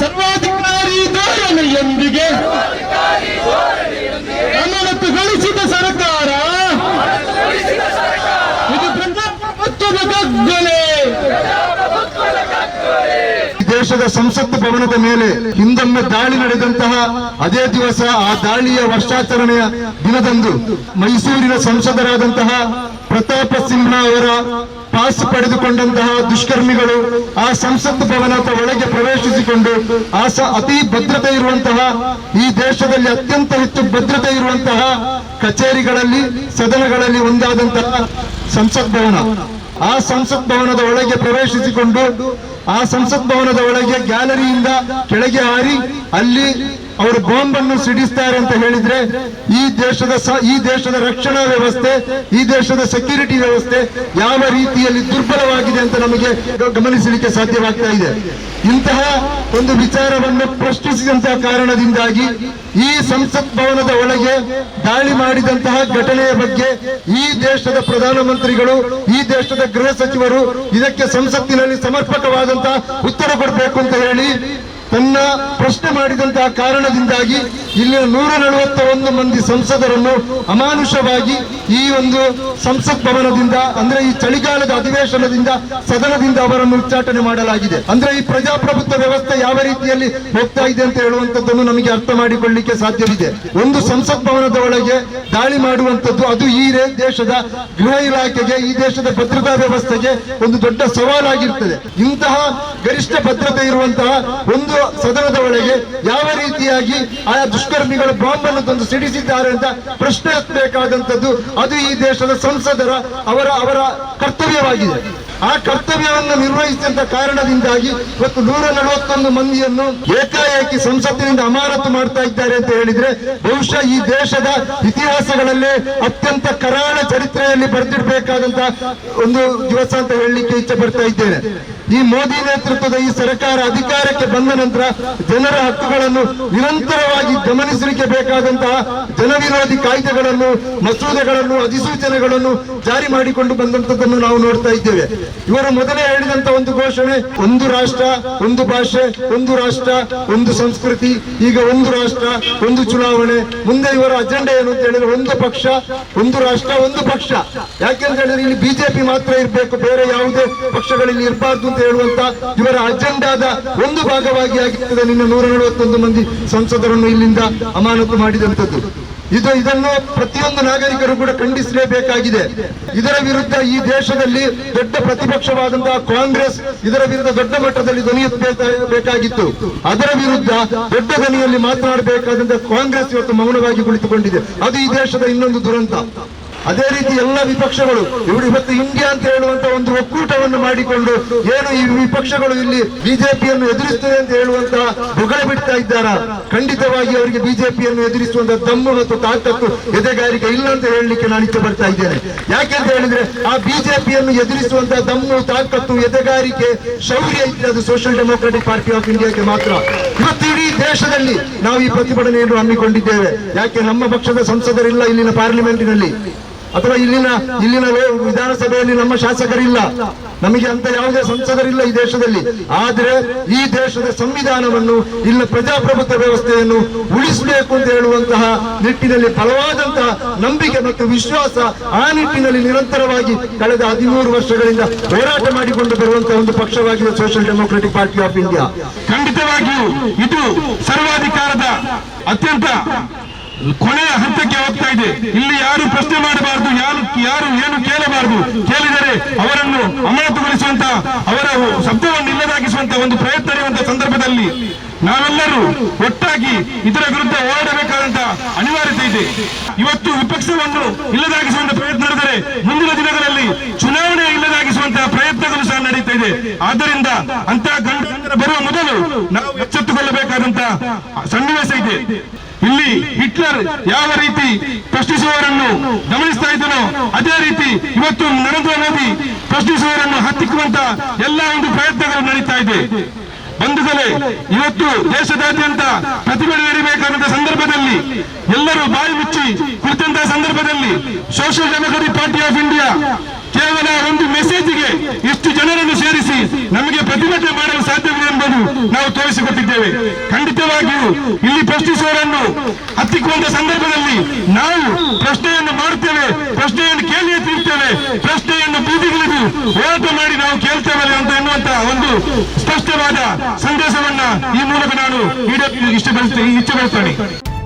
ಸರ್ವಾಧಿಕಾರಿ ಧೋರಣೆಯೊಂದಿಗೆ ಅಮಾನತುಗೊಳಿಸಿದ ಸರ್ಕಾರ. ಇದು ಪ್ರಜಾಪ್ರಭುತ್ವದ ಕಗ್ಗೊಲೆ ದೇಶದ ಸಂಸತ್ತು ಭವನದ ಮೇಲೆ ಹಿಂದೊಮ್ಮೆ ದಾಳಿ ನಡೆದಂತಹ ಅದೇ ದಿವಸ ಆ ದಾಳಿಯ ವರ್ಷಾಚರಣೆಯ ದಿನದಂದು ಮೈಸೂರಿನ ಸಂಸದರಾದಂತಹ ಪ್ರತಾಪ ಸಿಂಹ ಅವರ ಪಾಸ್ ಪಡೆದುಕೊಂಡಂತಹ ದುಷ್ಕರ್ಮಿಗಳು ಆ ಸಂಸತ್ ಭವನದ ಒಳಗೆ ಪ್ರವೇಶಿಸಿಕೊಂಡು ಆಸ ಅತಿ ಭದ್ರತೆ ಇರುವಂತಹ ಈ ದೇಶದಲ್ಲಿ ಅತ್ಯಂತ ಹೆಚ್ಚು ಭದ್ರತೆ ಇರುವಂತಹ ಕಚೇರಿಗಳಲ್ಲಿ, ಸದನಗಳಲ್ಲಿ ಒಂದಾದಂತಹ ಸಂಸತ್ ಭವನ. ಆ ಸಂಸತ್ ಭವನದ ಒಳಗೆ ಪ್ರವೇಶಿಸಿಕೊಂಡು ಆ ಸಂಸತ್ ಭವನದ ಒಳಗೆ ಗ್ಯಾಲರಿಯಿಂದ ಕೆಳಗೆ ಹಾರಿ ಅಲ್ಲಿ ಅವರು ಬಾಂಬ್ ಅನ್ನು ಸಿಡಿಸ್ತಾರೆ ಅಂತ ಹೇಳಿದ್ರೆ, ಈ ದೇಶದ ಈ ದೇಶದ ರಕ್ಷಣಾ ವ್ಯವಸ್ಥೆ, ಈ ದೇಶದ ಸೆಕ್ಯೂರಿಟಿ ವ್ಯವಸ್ಥೆ ಯಾವ ರೀತಿಯಲ್ಲಿ ದುರ್ಬಲವಾಗಿದೆ ಅಂತ ನಮಗೆ ಗಮನಿಸಲಿಕ್ಕೆ ಸಾಧ್ಯವಾಗ್ತಾ ಇದೆ. ಇಂತಹ ಒಂದು ವಿಚಾರವನ್ನು ಪ್ರಶ್ನಿಸಿದಂತಹ ಕಾರಣದಿಂದಾಗಿ ಈ ಸಂಸತ್ ಭವನದ ಒಳಗೆ ದಾಳಿ ಮಾಡಿದಂತಹ ಘಟನೆಯ ಬಗ್ಗೆ ಈ ದೇಶದ ಪ್ರಧಾನಮಂತ್ರಿಗಳು, ಈ ದೇಶದ ಗೃಹ ಸಚಿವರು ಇದಕ್ಕೆ ಸಂಸತ್ತಿನಲ್ಲಿ ಸಮರ್ಪಕವಾದಂತಹ ಉತ್ತರ ಕೊಡಬೇಕು ಅಂತ ಹೇಳಿ ತನ್ನ ಪ್ರಶ್ನೆ ಮಾಡಿದಂತಹ ಕಾರಣದಿಂದಾಗಿ ಇಲ್ಲಿನ ನೂರ ನಲವತ್ತ ಒಂದು ಮಂದಿ ಸಂಸದರನ್ನು ಅಮಾನುಷವಾಗಿ ಈ ಒಂದು ಸಂಸತ್ ಭವನದಿಂದ, ಅಂದ್ರೆ ಈ ಚಳಿಗಾಲದ ಅಧಿವೇಶನದಿಂದ, ಸದನದಿಂದ ಅವರನ್ನು ಉಚ್ಚಾಟನೆ ಮಾಡಲಾಗಿದೆ. ಅಂದ್ರೆ ಈ ಪ್ರಜಾಪ್ರಭುತ್ವ ವ್ಯವಸ್ಥೆ ಯಾವ ರೀತಿಯಲ್ಲಿ ಹೋಗ್ತಾ ಇದೆ ಅಂತ ಹೇಳುವಂತದ್ದನ್ನು ನಮಗೆ ಅರ್ಥ ಮಾಡಿಕೊಳ್ಳಿಕ್ಕೆ ಸಾಧ್ಯವಿದೆ. ಒಂದು ಸಂಸತ್ ಭವನದ ಒಳಗೆ ದಾಳಿ ಮಾಡುವಂತದ್ದು ಅದು ಈ ದೇಶದ ಗೃಹ ಇಲಾಖೆಗೆ, ಈ ದೇಶದ ಭದ್ರತಾ ವ್ಯವಸ್ಥೆಗೆ ಒಂದು ದೊಡ್ಡ ಸವಾಲಾಗಿರ್ತದೆ. ಇಂತಹ ಗರಿಷ್ಠ ಭದ್ರತೆ ಇರುವಂತಹ ಒಂದು ಸದನದ ಒಳಗೆ ಯಾವ ರೀತಿಯಾಗಿ ಆಯಾ ದುಷ್ಕರ್ಮಿಗಳು ಬಾಂಬ್ ಅನ್ನು ತಂದು ಸಿಡಿಸಿದ್ದಾರೆ ಅಂತ ಪ್ರಶ್ನೆ ಹತ್ತಬೇಕಾದಂಥದ್ದು ಅದು ಈ ದೇಶದ ಸಂಸದರ ಅವರ ಅವರ ಕರ್ತವ್ಯವಾಗಿದೆ. ಆ ಕರ್ತವ್ಯವನ್ನು ನಿರ್ವಹಿಸಿದಂತ ಕಾರಣದಿಂದಾಗಿ ಇವತ್ತು ನೂರ ನಲವತ್ತೊಂದು ಮಂದಿಯನ್ನು ಏಕಾಏಕಿ ಸಂಸತ್ತಿನಿಂದ ಅಮಾನತು ಮಾಡ್ತಾ ಇದ್ದಾರೆ ಅಂತ ಹೇಳಿದ್ರೆ ಬಹುಶಃ ಈ ದೇಶದ ಇತಿಹಾಸಗಳಲ್ಲೇ ಅತ್ಯಂತ ಕರಾಳ ಚರಿತ್ರೆಯಲ್ಲಿ ಬರೆದಿಡಬೇಕಾದಂತ ಒಂದು ದಿವಸ ಅಂತ ಹೇಳಲಿಕ್ಕೆ ಇಚ್ಛೆ ಪಡ್ತಾ ಇದ್ದೇನೆ. ಈ ಮೋದಿ ನೇತೃತ್ವದ ಈ ಸರ್ಕಾರ ಅಧಿಕಾರಕ್ಕೆ ಬಂದ ನಂತರ ಜನರ ಹಕ್ಕುಗಳನ್ನು ನಿರಂತರವಾಗಿ ಗಮನಿಸಲಿಕ್ಕೆ ಬೇಕಾದಂತಹ ಜನವಿರೋಧಿ ಕಾಯ್ದೆಗಳನ್ನು, ಮಸೂದೆಗಳನ್ನು, ಅಧಿಸೂಚನೆಗಳನ್ನು ಜಾರಿ ಮಾಡಿಕೊಂಡು ಬಂದಂತದ್ದನ್ನು ನಾವು ನೋಡ್ತಾ ಇದ್ದೇವೆ. ಇವರು ಮೊದಲೇ ಹೇಳಿದಂತ ಒಂದು ಘೋಷಣೆ, ಒಂದು ರಾಷ್ಟ್ರ, ಒಂದು ಭಾಷೆ, ಒಂದು ರಾಷ್ಟ್ರ, ಒಂದು ಸಂಸ್ಕೃತಿ, ಈಗ ಒಂದು ರಾಷ್ಟ್ರ, ಒಂದು ಚುನಾವಣೆ, ಮುಂದೆ ಇವರ ಅಜೆಂಡಾ ಏನು ಅಂತ ಹೇಳಿದ್ರೆ ಒಂದು ಪಕ್ಷ, ಒಂದು ರಾಷ್ಟ್ರ, ಒಂದು ಪಕ್ಷ. ಯಾಕೆಂತ ಹೇಳಿದ್ರೆ ಇಲ್ಲಿ ಬಿಜೆಪಿ ಮಾತ್ರ ಇರಬೇಕು, ಬೇರೆ ಯಾವುದೇ ಪಕ್ಷಗಳಲ್ಲಿ ಇರಬಾರ್ದು ಅಂತ ಹೇಳುವಂತ ಇವರ ಅಜೆಂಡಾದ ಒಂದು ಭಾಗವಾಗಿ ಆಗಿರ್ತದೆ ನಿನ್ನ ನೂರ ನಲವತ್ತೊಂದು ಮಂದಿ ಸಂಸದರನ್ನು ಇಲ್ಲಿಂದ ಅಮಾನತು ಮಾಡಿದಂತದ್ದು ಇದು ಇದನ್ನು ಪ್ರತಿಯೊಂದು ನಾಗರಿಕರು ಕೂಡ ಖಂಡಿಸಲೇಬೇಕಾಗಿದೆ. ಇದರ ವಿರುದ್ಧ ಈ ದೇಶದಲ್ಲಿ ದೊಡ್ಡ ಪ್ರತಿಪಕ್ಷವಾದಂತಹ ಕಾಂಗ್ರೆಸ್ ಇದರ ವಿರುದ್ಧ ದೊಡ್ಡ ಮಟ್ಟದಲ್ಲಿ ಧ್ವನಿ ಎತ್ತಬೇಕಾಗಿತ್ತು ಅದರ ವಿರುದ್ಧ ದೊಡ್ಡ ಧ್ವನಿಯಲ್ಲಿ ಮಾತನಾಡಬೇಕಾದಂತಹ ಕಾಂಗ್ರೆಸ್ ಇವತ್ತು ಮೌನವಾಗಿ ಕುಳಿತುಕೊಂಡಿದೆ. ಅದು ಈ ದೇಶದ ಇನ್ನೊಂದು ದುರಂತ. ಅದೇ ರೀತಿ ಎಲ್ಲ ವಿಪಕ್ಷಗಳು, ಇವರು ಇವತ್ತು ಇಂಡಿಯಾ ಅಂತ ಹೇಳುವಂತ ಒಂದು ಒಕ್ಕೂಟವನ್ನು ಮಾಡಿಕೊಂಡು ಏನು ಈ ವಿಪಕ್ಷಗಳು ಇಲ್ಲಿ ಬಿಜೆಪಿಯನ್ನು ಎದುರಿಸ್ತದೆ ಅಂತ ಹೇಳುವಂತ ಬೊಗಳೆ ಬಿಡ್ತಾ ಇದ್ದಾರ? ಖಂಡಿತವಾಗಿ ಅವರಿಗೆ ಬಿಜೆಪಿಯನ್ನು ಎದುರಿಸುವಂತ ದಮ್ಮು ಮತ್ತು ತಾಕತ್ತು ಎದೆಗಾರಿಕೆ ಇಲ್ಲ ಅಂತ ಹೇಳಲಿಕ್ಕೆ ನಾನು ಇಚ್ಛೆ ಪಡ್ತಾ ಇದ್ದೇನೆ. ಯಾಕೆಂತ ಹೇಳಿದ್ರೆ, ಆ ಬಿಜೆಪಿಯನ್ನು ಎದುರಿಸುವಂತಹ ದಮ್ಮು, ತಾಕತ್ತು, ಎದೆಗಾರಿಕೆ ಶೌರ್ಯ ಇದ್ರೆ ಅದು ಸೋಷಿಯಲ್ ಡೆಮೋಕ್ರಾಟಿಕ್ ಪಾರ್ಟಿ ಆಫ್ ಇಂಡಿಯಾಕ್ಕೆ ಮಾತ್ರ. ಇವತ್ತು ಇಡೀ ದೇಶದಲ್ಲಿ ನಾವು ಈ ಪ್ರತಿಭಟನೆಯನ್ನು ಹಮ್ಮಿಕೊಂಡಿದ್ದೇವೆ. ಯಾಕೆ ನಮ್ಮ ಪಕ್ಷದ ಸಂಸದರಿಲ್ಲ ಇಲ್ಲಿನ ಪಾರ್ಲಿಮೆಂಟಿನಲ್ಲಿ ಅಥವಾ ಇಲ್ಲಿನ ಇಲ್ಲಿನ ವಿಧಾನಸಭೆಯಲ್ಲಿ ನಮ್ಮ ಶಾಸಕರಿಲ್ಲ. ನಮಗೆ ಅಂತ ಯಾವುದೇ ಸಂಸದರಿಲ್ಲ ಈ ದೇಶದಲ್ಲಿ. ಆದ್ರೆ ಈ ದೇಶದ ಸಂವಿಧಾನವನ್ನು ಇಲ್ಲಿನ ಪ್ರಜಾಪ್ರಭುತ್ವ ವ್ಯವಸ್ಥೆಯನ್ನು ಉಳಿಸಬೇಕು ಅಂತ ಹೇಳುವಂತಹ ನಿಟ್ಟಿನಲ್ಲಿ ಫಲವಾದಂತಹ ನಂಬಿಕೆ ಮತ್ತು ವಿಶ್ವಾಸ ಆ ನಿಟ್ಟಿನಲ್ಲಿ ನಿರಂತರವಾಗಿ ಕಳೆದ ಹದಿಮೂರು ವರ್ಷಗಳಿಂದ ಹೋರಾಟ ಮಾಡಿಕೊಂಡು ಬರುವಂತಹ ಒಂದು ಪಕ್ಷವಾಗಿದೆ social democratic party of India. ಖಂಡಿತವಾಗಿಯೂ ಇದು ಸರ್ವಾಧಿಕಾರದ ಅತ್ಯಂತ ಕೊನೆಯ ಹಂತಕ್ಕೆ ಹೋಗ್ತಾ ಇದೆ. ಇಲ್ಲಿ ಯಾರು ಪ್ರಶ್ನೆ ಮಾಡಬಾರದು, ಯಾರು ಯಾರು ಏನು ಕೇಳಬಾರದು ಕೇಳಿದರೆ ಅವರನ್ನು ಅಮಾನತುಗೊಳಿಸುವಂತ ಅವರ ಶಬ್ದವನ್ನು ಇಲ್ಲದಾಗಿಸುವಂತ ಒಂದು ಪ್ರಯತ್ನ ಇರುವಂತಹ ಸಂದರ್ಭದಲ್ಲಿ ನಾವೆಲ್ಲರೂ ಒಟ್ಟಾಗಿ ಇದರ ವಿರುದ್ಧ ಹೋರಾಡಬೇಕಾದಂತ ಅನಿವಾರ್ಯತೆ ಇದೆ. ಇವತ್ತು ವಿಪಕ್ಷವನ್ನು ಇಲ್ಲದಾಗಿಸುವಂತ ಪ್ರಯತ್ನ ನಡೆದರೆ ಮುಂದಿನ ದಿನಗಳಲ್ಲಿ ಚುನಾವಣೆ ಇಲ್ಲದಾಗಿಸುವಂತಹ ಪ್ರಯತ್ನಗಳು ಸಹ ನಡೀತಾ ಇದೆ. ಆದ್ದರಿಂದ ಅಂತಹ ಗಂಡ ಬರುವ ಮೊದಲು ನಾವು ಎಚ್ಚೆತ್ತುಕೊಳ್ಳಬೇಕಾದಂತಹ ಸನ್ನಿವೇಶ ಇದೆ. ಇಲ್ಲಿ ಹಿಟ್ಲರ್ ಯಾವ ರೀತಿ ಪ್ರಶ್ನಿಸುವವರನ್ನು ಗಮನಿಸ್ತಾ ಇದ್ದನೋ ಅದೇ ರೀತಿ ಇವತ್ತು ನರೇಂದ್ರ ಮೋದಿ ಪ್ರಶ್ನಿಸುವವರನ್ನು ಹತ್ತಿಕ್ಕುವಂತ ಎಲ್ಲ ಒಂದು ಪ್ರಯತ್ನಗಳು ನಡೀತಾ ಇದೆ. ಬಂಧುಗಳೇ, ಇವತ್ತು ದೇಶದಾದ್ಯಂತ ಪ್ರತಿಭಟನೆ ನಡೀಬೇಕಾದಂತ ಸಂದರ್ಭದಲ್ಲಿ ಎಲ್ಲರೂ ಬಾಯಿ ಮುಚ್ಚಿ ಕುಳಿತಂತಹ ಸಂದರ್ಭದಲ್ಲಿ social democratic party of India ಕೇವಲ ಒಂದು ಮೆಸೇಜ್ಗೆ ಇಷ್ಟು ಜನರನ್ನು ಸೇರಿಸಿ ನಮಗೆ ಪ್ರತಿಭಟನೆ ಮಾಡಲು ಸಾಧ್ಯವಿದೆ ಎಂಬುದು ನಾವು ತೋರಿಸಿಕೊಟ್ಟಿದ್ದೇವೆ. ಖಂಡಿತವಾಗಿಯೂ ಇಲ್ಲಿ ಪ್ರಶ್ನಿಸುವವರನ್ನು ಹತ್ತಿಕೊಂಡ ಸಂದರ್ಭದಲ್ಲಿ ನಾವು ಪ್ರಶ್ನೆಯನ್ನು ಮಾಡುತ್ತೇವೆ, ಪ್ರಶ್ನೆಯನ್ನು ಕೇಳಿಯೇ ತಿರುತ್ತೇವೆ ಪ್ರಶ್ನೆಯನ್ನು ಬೀದಿಗಿಳಿದು ಹೋರಾಟ ಮಾಡಿ ನಾವು ಕೇಳ್ತೇವಲ್ಲ ಅಂತ ಎನ್ನುವಂತಹ ಒಂದು ಸ್ಪಷ್ಟವಾದ ಸಂದೇಶವನ್ನ ಈ ಮೂಲಕ ನಾನು ಇಷ್ಟಪಡಿಸ್ತೇನೆ ಇಚ್ಛೆ